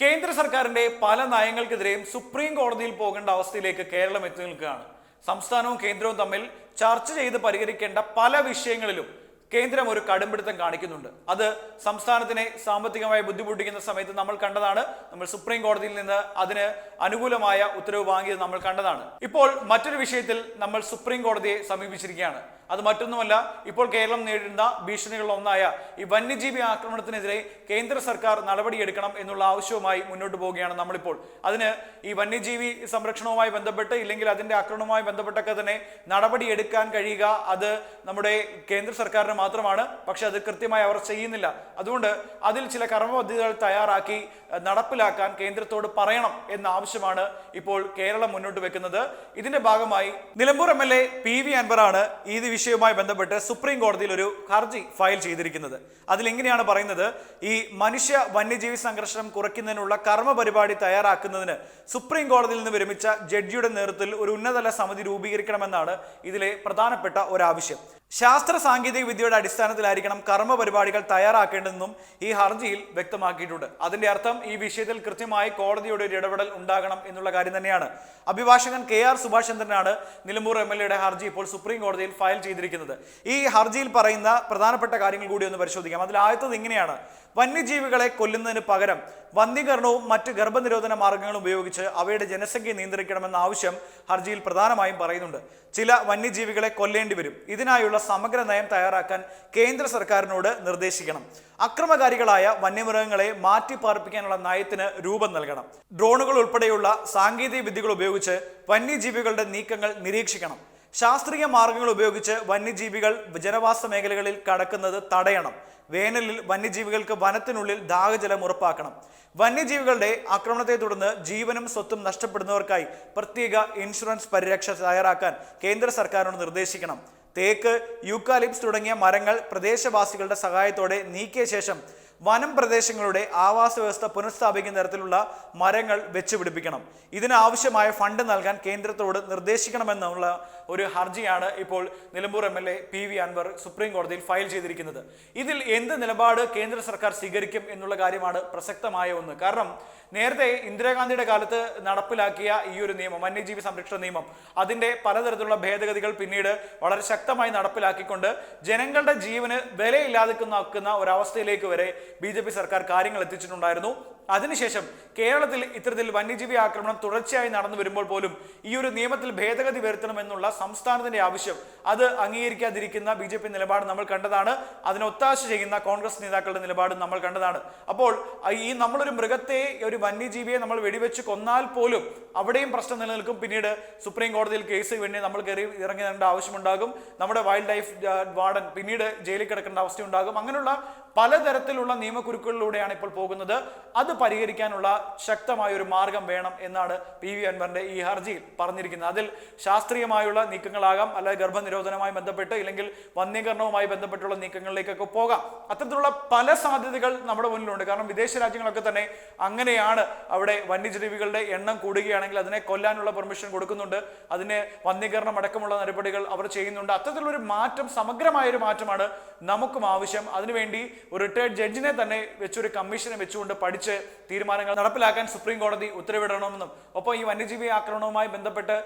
കേന്ദ്ര സർക്കാരിന്റെ പല നയങ്ങൾക്കെതിരെയും സുപ്രീം കോടതിയിൽ പോകേണ്ട അവസ്ഥയിലേക്ക് കേരളം എത്തി നിൽക്കുകയാണ്. സംസ്ഥാനവും കേന്ദ്രവും തമ്മിൽ ചർച്ച ചെയ്ത് പരിഹരിക്കേണ്ട പല വിഷയങ്ങളിലും കേന്ദ്രം ഒരു കടുംപിടുത്തം കാണിക്കുന്നുണ്ട്. അത് സംസ്ഥാനത്തിനെ സാമ്പത്തികമായി ബുദ്ധിമുട്ടിക്കുന്ന സമയത്ത് നമ്മൾ കണ്ടതാണ്. നമ്മൾ സുപ്രീം കോടതിയിൽ നിന്ന് അതിന് അനുകൂലമായ ഉത്തരവ് വാങ്ങിയത് നമ്മൾ കണ്ടതാണ്. ഇപ്പോൾ മറ്റൊരു വിഷയത്തിൽ നമ്മൾ സുപ്രീം കോടതിയെ സമീപിച്ചിരിക്കുകയാണ്. അത് മറ്റൊന്നുമല്ല ഇപ്പോൾ കേരളം നേരിടുന്ന ഭീഷണികളിലൊന്നായ ഈ വന്യജീവി ആക്രമണത്തിനെതിരെ കേന്ദ്ര സർക്കാർ നടപടിയെടുക്കണം എന്നുള്ള ആവശ്യവുമായി മുന്നോട്ട് പോവുകയാണ് നമ്മളിപ്പോൾ. അതിന് ഈ വന്യജീവി സംരക്ഷണവുമായി ബന്ധപ്പെട്ട് ഇല്ലെങ്കിൽ അതിന്റെ ആക്രമണവുമായി ബന്ധപ്പെട്ടൊക്കെ തന്നെ നടപടിയെടുക്കാൻ കഴിയുക അത് നമ്മുടെ കേന്ദ്ര സർക്കാരിന് മാത്രമാണ്. പക്ഷെ അത് കൃത്യമായി അവർ ചെയ്യുന്നില്ല. അതുകൊണ്ട് അതിൽ ചില കർമ്മപദ്ധതികൾ തയ്യാറാക്കി നടപ്പിലാക്കാൻ കേന്ദ്രത്തോട് പറയണം എന്ന ആവശ്യമാണ് ഇപ്പോൾ കേരളം മുന്നോട്ട് വെക്കുന്നത്. ഇതിന്റെ ഭാഗമായി Nilambur M L A P V അൻവറാണ് ഈ വിഷയവുമായി ബന്ധപ്പെട്ട് സുപ്രീം കോടതിയിൽ ഒരു ഹർജി ഫയൽ ചെയ്തിരിക്കുന്നത്. അതിലെങ്ങനെയാണ് പറയുന്നത്? ഈ മനുഷ്യ വന്യജീവി സംഘർഷം കുറയ്ക്കുന്നതിനുള്ള കർമ്മ പരിപാടി തയ്യാറാക്കുന്നതിന് സുപ്രീം കോടതിയിൽ നിന്ന് വിരമിച്ച ജഡ്ജിയുടെ നേതൃത്വത്തിൽ ഒരു ഉന്നതതല സമിതി രൂപീകരിക്കണമെന്നാണ് ഇതിലെ പ്രധാനപ്പെട്ട ഒരാവശ്യം. ശാസ്ത്ര സാങ്കേതിക വിദ്യയുടെ അടിസ്ഥാനത്തിലായിരിക്കണം കർമ്മ പരിപാടികൾ തയ്യാറാക്കേണ്ടതെന്നും ഈ ഹർജിയിൽ വ്യക്തമാക്കിയിട്ടുണ്ട്. അതിന്റെ അർത്ഥം ഈ വിഷയത്തിൽ കൃത്യമായി കോടതിയുടെ ഒരു ഇടപെടൽ ഉണ്ടാകണം എന്നുള്ള കാര്യം തന്നെയാണ്. അഭിഭാഷകൻ കെ ആർ സുഭാഷ് ചന്ദ്രനാണ് നിലമ്പൂർ എം എൽ എയുടെ ഹർജി ഇപ്പോൾ സുപ്രീം കോടതിയിൽ ഫയൽ ചെയ്തിരിക്കുന്നത്. ഈ ഹർജിയിൽ പറയുന്ന പ്രധാനപ്പെട്ട കാര്യങ്ങൾ കൂടി ഒന്ന് പരിശോധിക്കാം. അതിൽ ആദ്യത്തത് ഇങ്ങനെയാണ്. വന്യജീവികളെ കൊല്ലുന്നതിന് പകരം വന്ധ്യീകരണവും മറ്റ് ഗർഭനിരോധന മാർഗങ്ങളും ഉപയോഗിച്ച് അവയുടെ ജനസംഖ്യ നിയന്ത്രിക്കണമെന്ന ആവശ്യം ഹർജിയിൽ പ്രധാനമായും പറയുന്നുണ്ട്. ചില വന്യജീവികളെ കൊല്ലേണ്ടി വരും. ഇതിനായുള്ള സമഗ്ര നയം തയ്യാറാക്കാൻ കേന്ദ്ര സർക്കാരിനോട് നിർദ്ദേശിക്കണം. അക്രമകാരികളായ വന്യമൃഗങ്ങളെ മാറ്റിപ്പാർപ്പിക്കാനുള്ള നയത്തിന് രൂപം നൽകണം. ഡ്രോണുകൾ ഉൾപ്പെടെയുള്ള സാങ്കേതിക വിദ്യകൾ ഉപയോഗിച്ച് വന്യജീവികളുടെ നീക്കങ്ങൾ നിരീക്ഷിക്കണം. ശാസ്ത്രീയ മാർഗങ്ങൾ ഉപയോഗിച്ച് വന്യജീവികൾ ജനവാസ മേഖലകളിൽ കടക്കുന്നത് തടയണം. വേനലിൽ വന്യജീവികൾക്ക് വനത്തിനുള്ളിൽ ദാഹജലം ഉറപ്പാക്കണം. വന്യജീവികളുടെ ആക്രമണത്തെ തുടർന്ന് ജീവനും സ്വത്തും നഷ്ടപ്പെടുന്നവർക്കായി പ്രത്യേക ഇൻഷുറൻസ് പരിരക്ഷ തയ്യാറാക്കാൻ കേന്ദ്ര സർക്കാരിനോട് നിർദ്ദേശിക്കണം. തേക്ക് യൂക്കാലിപ്സ് തുടങ്ങിയ മരങ്ങൾ പ്രദേശവാസികളുടെ സഹായത്തോടെ നീക്കിയ ശേഷം വനം പ്രദേശങ്ങളുടെ ആവാസ വ്യവസ്ഥ പുനഃസ്ഥാപിക്കുന്ന തരത്തിലുള്ള മരങ്ങൾ വെച്ചുപിടിപ്പിക്കണം. ഇതിനാവശ്യമായ ഫണ്ട് നൽകാൻ കേന്ദ്രത്തോട് നിർദ്ദേശിക്കണമെന്നുള്ള ഒരു ഹർജിയാണ് ഇപ്പോൾ Nilambur M L A P V Anvar supreme കോടതിയിൽ ഫയൽ ചെയ്തിരിക്കുന്നത്. ഇതിൽ എന്ത് നിലപാട് കേന്ദ്ര സർക്കാർ സ്വീകരിക്കും എന്നുള്ള കാര്യമാണ് പ്രസക്തമായ ഒന്ന്. കാരണം നേരത്തെ ഇന്ദിരാഗാന്ധിയുടെ കാലത്ത് നടപ്പിലാക്കിയ ഈ ഒരു നിയമം വന്യജീവി സംരക്ഷണ നിയമം അതിന്റെ പലതരത്തിലുള്ള ഭേദഗതികൾ പിന്നീട് വളരെ ശക്തമായി നടപ്പിലാക്കിക്കൊണ്ട് ജനങ്ങളുടെ ജീവന് വിലയില്ലാതിക്കുന്ന ഒരവസ്ഥയിലേക്ക് വരെ ബി സർക്കാർ കാര്യങ്ങൾ എത്തിച്ചിട്ടുണ്ടായിരുന്നു. അതിനുശേഷം കേരളത്തിൽ ഇത്തരത്തിൽ വന്യജീവി ആക്രമണം തുടർച്ചയായി നടന്നു വരുമ്പോൾ പോലും ഈ ഒരു നിയമത്തിൽ ഭേദഗതി വരുത്തണമെന്നുള്ള സംസ്ഥാനത്തിന്റെ ആവശ്യം അത് അംഗീകരിക്കാതിരിക്കുന്ന ബി ജെ പി നിലപാട് നമ്മൾ കണ്ടതാണ്. അതിനൊത്താശ ചെയ്യുന്ന കോൺഗ്രസ് നേതാക്കളുടെ നിലപാട് നമ്മൾ കണ്ടതാണ്. അപ്പോൾ ഈ നമ്മളൊരു മൃഗത്തെ ഒരു വന്യജീവിയെ നമ്മൾ വെടിവെച്ച് കൊന്നാൽ പോലും അവിടെയും പ്രശ്നം നിലനിൽക്കും. പിന്നീട് സുപ്രീം കോടതിയിൽ കേസ് വേണ്ടി നമ്മൾ കയറി ഇറങ്ങേണ്ട ആവശ്യമുണ്ടാകും. നമ്മുടെ വൈൽഡ് ലൈഫ് വാർഡൻ പിന്നീട് ജയിലിൽ കിടക്കേണ്ട അവസ്ഥയുണ്ടാകും. അങ്ങനെയുള്ള പലതരത്തിലുള്ള നിയമക്കുരുക്കുകളിലൂടെയാണ് ഇപ്പോൾ പോകുന്നത്. അത് പരിഹരിക്കാനുള്ള ശക്തമായ ഒരു മാർഗം വേണം എന്നാണ് പി വി അൻവറിന്റെ ഈ ഹർജിയിൽ പറഞ്ഞിരിക്കുന്നത്. അതിൽ ശാസ്ത്രീയമായുള്ള നീക്കങ്ങളാകാം അല്ലെങ്കിൽ ഗർഭനിരോധനവുമായി ബന്ധപ്പെട്ട് ഇല്ലെങ്കിൽ വന്യീകരണവുമായി ബന്ധപ്പെട്ടുള്ള നീക്കങ്ങളിലേക്കൊക്കെ പോകാം. അത്തരത്തിലുള്ള പല സാധ്യതകൾ നമ്മുടെ മുന്നിലുണ്ട്. കാരണം വിദേശ രാജ്യങ്ങളൊക്കെ തന്നെ അങ്ങനെയാണ് അവിടെ വന്യജീവികളുടെ എണ്ണം കൂടുകയാണെങ്കിൽ അതിനെ കൊല്ലാനുള്ള പെർമിഷൻ കൊടുക്കുന്നുണ്ട്. അതിന് വന്യീകരണം അടക്കമുള്ള നടപടികൾ അവർ ചെയ്യുന്നുണ്ട്. അത്തരത്തിലൊരു മാറ്റം സമഗ്രമായ ഒരു മാറ്റമാണ് നമുക്കും ആവശ്യം. അതിനുവേണ്ടി ഒരു റിട്ടയർഡ് ജഡ്ജിനെ തന്നെ വെച്ചൊരു കമ്മീഷനെ വെച്ചുകൊണ്ട് പഠിച്ച് തീരുമാനങ്ങൾ നടപ്പിലാക്കാൻ സുപ്രീം കോടതി ഉത്തരവിടണമെന്നും ഒപ്പം ഈ വന്യജീവി ആക്രമണവുമായി ബന്ധപ്പെട്ട്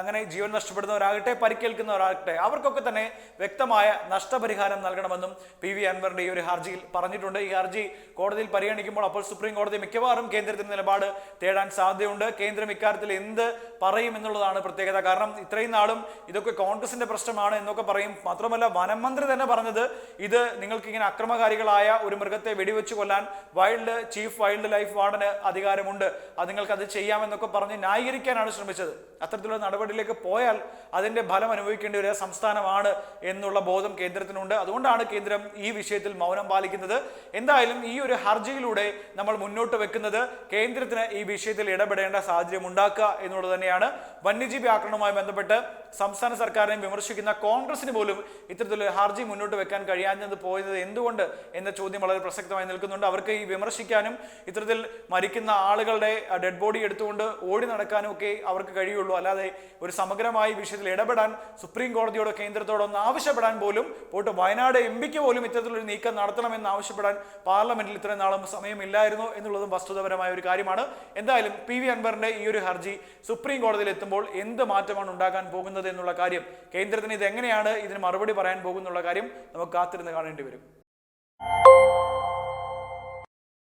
അങ്ങനെ ജീവൻ നഷ്ടപ്പെടുന്നവരാകട്ടെ പരിക്കേൽക്കുന്നവരാകട്ടെ അവർക്കൊക്കെ തന്നെ വ്യക്തമായ നഷ്ടപരിഹാരം നൽകണമെന്നും പി വി അൻവറിന്റെ ഈ ഒരു ഹർജിയിൽ പറഞ്ഞിട്ടുണ്ട്. ഈ ഹർജി കോടതിയിൽ പരിഗണിക്കുമ്പോൾ അപ്പോൾ സുപ്രീം കോടതി മിക്കവാറും കേന്ദ്രത്തിന്റെ നിലപാട് തേടാൻ സാധ്യതയുണ്ട്. കേന്ദ്രം ഇക്കാര്യത്തിൽ എന്ത് പറയും എന്നുള്ളതാണ് പ്രത്യേകത. കാരണം ഇത്രയും നാളും ഇതൊക്കെ കോൺഗ്രസിന്റെ പ്രശ്നമാണ് എന്നൊക്കെ പറയും. മാത്രമല്ല വനം മന്ത്രി തന്നെ പറഞ്ഞത് ഇത് നിങ്ങൾക്ക് ഇങ്ങനെ അക്രമകാരികളായ ഒരു മൃഗത്തെ വെടിവെച്ച് കൊല്ലാൻ വൈൽഡ് ചീഫ് വൈൽഡ് ലൈഫ് വാർഡന് അധികാരമുണ്ട്. അത് നിങ്ങൾക്ക് അത് ചെയ്യാമെന്നൊക്കെ പറഞ്ഞ് ന്യായീകരിക്കാനാണ് ശ്രമിച്ചത്. അത്തരത്തിലുള്ള നടപടിയിലേക്ക് പോയാൽ അതിന്റെ ഫലം അനുഭവിക്കേണ്ട ഒരു സംസ്ഥാനമാണ് എന്നുള്ള ബോധം കേന്ദ്രത്തിനുണ്ട്. അതുകൊണ്ടാണ് കേന്ദ്രം ഈ വിഷയത്തിൽ മൗനം പാലിക്കുന്നത്. എന്തായാലും ഈ ഒരു ഹർജിയിലൂടെ നമ്മൾ മുന്നോട്ട് വെക്കുന്നത് കേന്ദ്രത്തിന് ഈ വിഷയത്തിൽ ഇടപെടേണ്ട സാഹചര്യം ഉണ്ടാക്കുക എന്നുള്ളത് തന്നെയാണ്. വന്യജീവി ആക്രമണവുമായി ബന്ധപ്പെട്ട് സംസ്ഥാന സർക്കാരിനെ വിമർശിക്കുന്ന കോൺഗ്രസിന് പോലും ഇത്തരത്തിലൊരു ഹർജി മുന്നോട്ട് വെക്കാൻ കഴിയാഞ്ഞത് പോയത് എന്തുകൊണ്ട് എന്ന ചോദ്യം വളരെ പ്രസക്തമായി നിൽക്കുന്നുണ്ട്. അവർക്ക് ഈ വിമർശിക്കാനും ഇത്തരത്തിൽ മരിക്കുന്ന ആളുകളുടെ ഡെഡ് ബോഡി എടുത്തുകൊണ്ട് ഓടി നടക്കാനും ഒക്കെ അവർക്ക് കഴിയുള്ളൂ. അല്ലാതെ ഒരു സമഗ്രമായ വിഷയത്തിൽ ഇടപെടാൻ സുപ്രീം കോടതിയോടോ കേന്ദ്രത്തോടോ ഒന്ന് ആവശ്യപ്പെടാൻ പോലും പോട്ട് വയനാട് എം പിക്ക് പോലും ഇത്തരത്തിലൊരു നീക്കം നടത്തണമെന്ന് ആവശ്യപ്പെടാൻ പാർലമെന്റിൽ ഇത്രയും നാളും സമയമില്ലായിരുന്നു എന്നുള്ളതും വസ്തുതപരമായ ഒരു കാര്യമാണ്. എന്തായാലും പി വി അൻവറിന്റെ ഈ ഒരു ഹർജി സുപ്രീം കോടതിയിൽ എത്തുമ്പോൾ എന്ത് മാറ്റമാണ് ഉണ്ടാകാൻ പോകുന്നത് എന്നുള്ള കാര്യം. കേന്ദ്രത്തിന് ഇത് എങ്ങനെയാണ് ഇതിന് മറുപടി പറയാൻ പോകുന്നുള്ള കാര്യം നമുക്ക് കാത്തിരുന്ന് കാണേണ്ടി വരും.